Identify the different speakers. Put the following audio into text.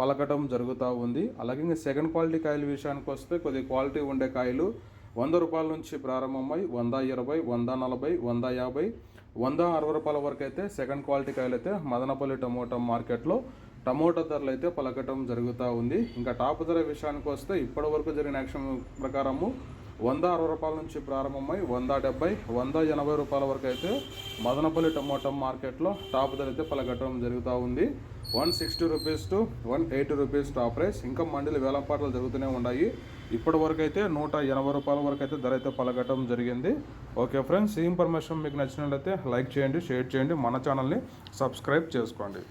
Speaker 1: పలకటం జరుగుతూ ఉంది. అలాగే ఇంకా సెకండ్ క్వాలిటీ కాయల విషయానికి వస్తే కొద్ది క్వాలిటీ ఉండే కాయలు వంద రూపాయల నుంచి ప్రారంభమై వంద ఇరవై వంద నలభై వంద యాభై వంద అరవై రూపాయల వరకు అయితే సెకండ్ క్వాలిటీ కాయలు అయితే మదనపల్లి టమోటా మార్కెట్లో టమోటా ధరలు అయితే పలకటం జరుగుతూ ఉంది. ఇంకా టాప్ ధర విషయానికి వస్తే ఇప్పటి వరకు జరిగిన యాక్షన్ ప్రకారము వంద అరవై రూపాయల నుంచి ప్రారంభమై వంద డెబ్బై వంద ఎనభై రూపాయల వరకు అయితే మదనపల్లి టమోటా మార్కెట్లో టాప్ ధర అయితే పలకటం జరుగుతూ ఉంది. One sixty rupees to one eighty rupees top price ఇంకా మండలి వేలంపాట్లు జరుగుతూనే ఉన్నాయి. ఇప్పటి వరకు అయితే నూట ఎనభై రూపాయల వరకు అయితే ధర అయితే పలకటం జరిగింది. ఓకే ఫ్రెండ్స్ ఈ ఇన్ఫర్మేషన్ మీకు నచ్చినట్లయితే లైక్ చేయండి షేర్ చేయండి. మన ఛానల్ని సబ్స్క్రైబ్ చేసుకోండి.